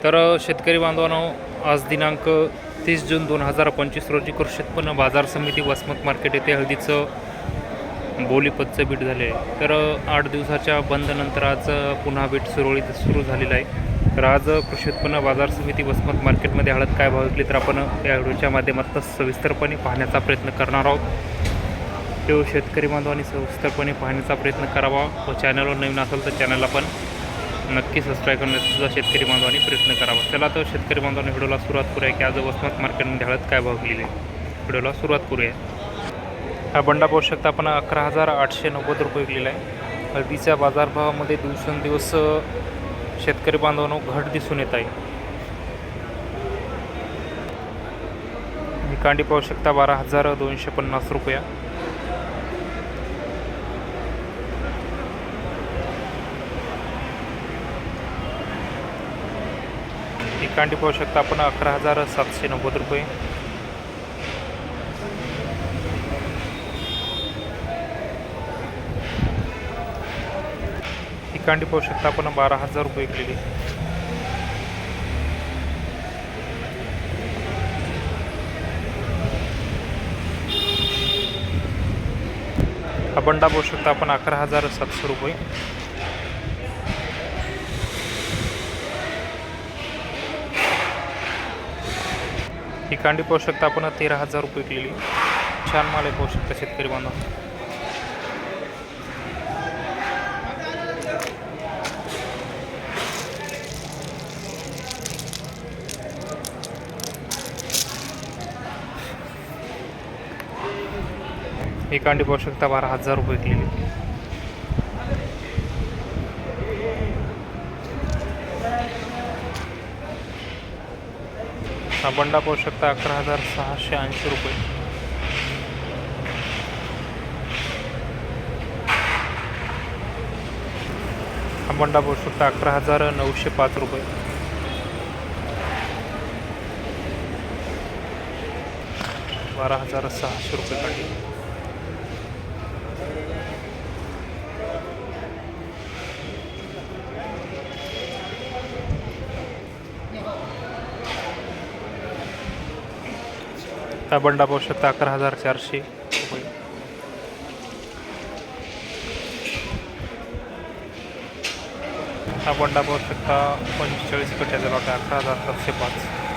तर शेतकरी बांधवांनो आज दिनांक तीस जून दोन हजार पंचवीस रोजी कृषी उत्पन्न बाजार समिती वसमत मार्केट येथे हळदीचं बोलीपतचं बीट झाले आहे. तर आठ दिवसाच्या बंदनंतर आज पुन्हा बीट सुरळीत सुरू झालेलं आहे. तर आज कृषी उत्पन्न बाजार समिती वसमत मार्केटमध्ये हळद काय भाव विकली तर आपण या व्हिडिओच्या माध्यमातून सविस्तरपणे पाहण्याचा प्रयत्न करणार आहोत. तो शेतकरी बांधवांनी सविस्तरपणे पाहण्याचा प्रयत्न करावा. व चॅनलवर नवीन असेल तर चॅनलला पण नक्की सबस्क्राईब करण्याचा शेतकरी बांधवांनी प्रयत्न करावा. चला तर शेतकरी बांधवांनी व्हिडिओला सुरुवात करूया की आज वसमत मार्केटमध्ये हळद काय भाव गेले? व्हिडिओला सुरुवात करूया. हा बंडा पाहू शकता आपण अकरा हजार आठशे नव्वद रुपये विकलेला आहे. हळदीच्या बाजारभावामध्ये दिवसेंदिवस शेतकरी बांधवांनो घट दिसून येत आहे. कांडी पाहू शकता बारा हजार दोनशे पन्नास रुपया. ही कांडी पाहू शकता आपण अकरा हजार सातशे नव्वद रुपये. ही कांडी पाहू शकता आपण बारा हजार रुपये विकलेली हा बंडा पाहू शकता आपण अकरा हजार सातशे रुपये. ही कांडी पाहू शकता आपण. तेरा हजार रुपये केलेली छान माल आहे पाहू शकता शेतकरी बांधव. ही कांडी पाहू शकता बारा हजार रुपये केलेली हा बंडा पाहू शकता अकरा हजार सहाशे ऐंशी रुपये. हा बंडा पाहू शकता अकरा हजार नऊशे पाच रुपये. बारा हजार सहाशे रुपये काढले. शकता बंडा पाहू शकता अकरा हजार चारशे. हा बंडा पाहू शकता पंचेचाळीस कट्याचा लॉट आहे अकरा हजार सातशे पाच.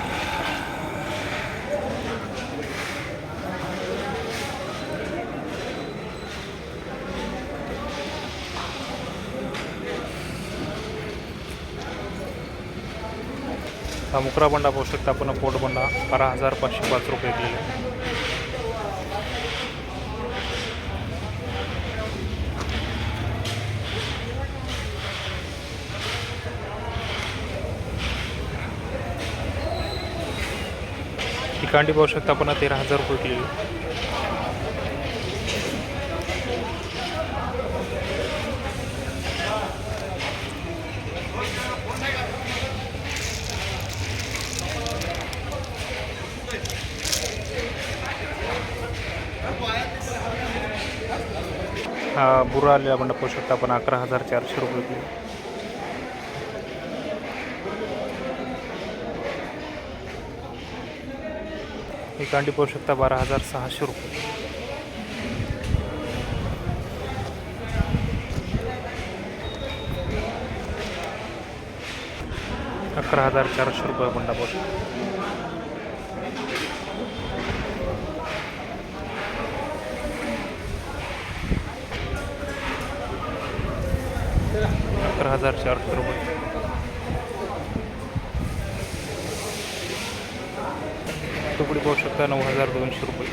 हा मुकरा बंडा पाहू शकता आपण पोट बंडा बारा हजार पाचशे पाच रुपये केले. ही कांडी पाहू शकता आपण तेरा हजार रुपये दिलेली हा बुरा आलेला बंडा पाहू शकता आपण अकरा हजार चारशे रुपये दिले ही कांडी पाहू शकता बारा हजार सहाशे रुपये. अकरा हजार चारशे रुपये बंडा पाहू शकता सत्तर हजार चारशे रुपये तुकडी पाहू शकता नऊ हजार दोनशे रुपये.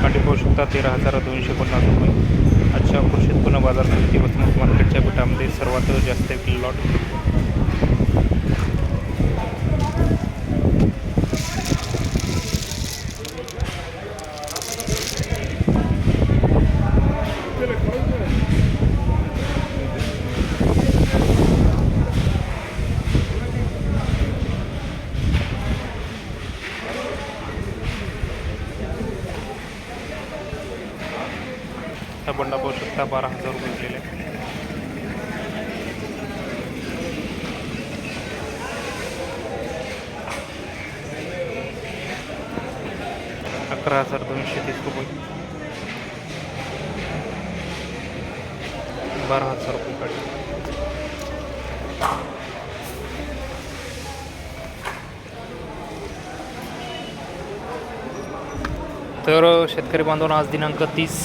कांडी पाहू शकता तेरा हजार दोनशे पन्नास रुपये. आजच्या कृषी उत्पन्न बाजार समिती वसमत मार्केटच्या पिठामध्ये सर्वात जास्त विकलेला लॉट मोठा बंडा पाहू शकता बारा हजार रुपये विकलेला आहे अकरा हजार दोनशे तीस रुपये. बारा हजार रुपये काढले. तर शेतकरी बांधवांना आज दिनांक तीस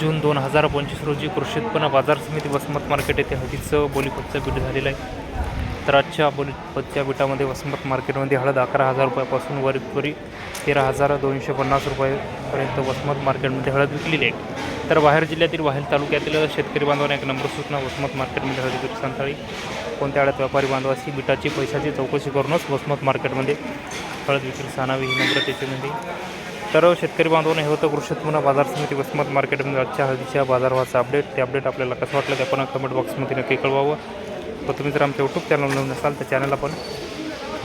जून दोन हजार पंचवीस रोजी कृषी उत्पन्न बाजार समिती वसमत मार्केट येथे हळदीचं बोलीपतचं बीट झालेलं आहे. तर आजच्या बोलीपतच्या बिटामध्ये वसमत मार्केटमध्ये हळद अकरा हजार रुपयापासून वरी तेरा हजार दोनशे पन्नास रुपयापर्यंत वसमत मार्केटमध्ये हळद विकलेली आहे. तर बाहेर जिल्ह्यातील बाहेर तालुक्यातील शेतकरी बांधवांना एक नंबर सूचना वसमत मार्केटमध्ये हळद विक्री कोणत्या आड्यात व्यापारी बांधवाशी बिटाची पैशाची चौकशी करूनच वसमत मार्केटमध्ये हळद विक्री आणावी ही नम्र त्याच्यामध्ये तर शेतकरी बांधवांना हे होतं कृषी उत्पन्न बाजार समिती वसमत मार्केटमध्ये आजच्या हळदीच्या बाजारभावाचा अपडेट ते अपडेट आपल्याला कसं वाटलं ते आपण कमेंट बॉक्समध्ये नक्की कळवावं. व तुम्ही जर आमच्या यूट्यूब चॅनल नवीन असाल तर चॅनल आपण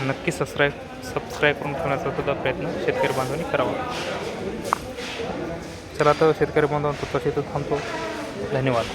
नक्की सबस्क्राईब सबस्क्राईब करून ठेवण्याचा सुद्धा प्रयत्न शेतकरी बांधवांनी करावा. चला तर शेतकरी बांधवांचा तसे थांबतो. धन्यवाद.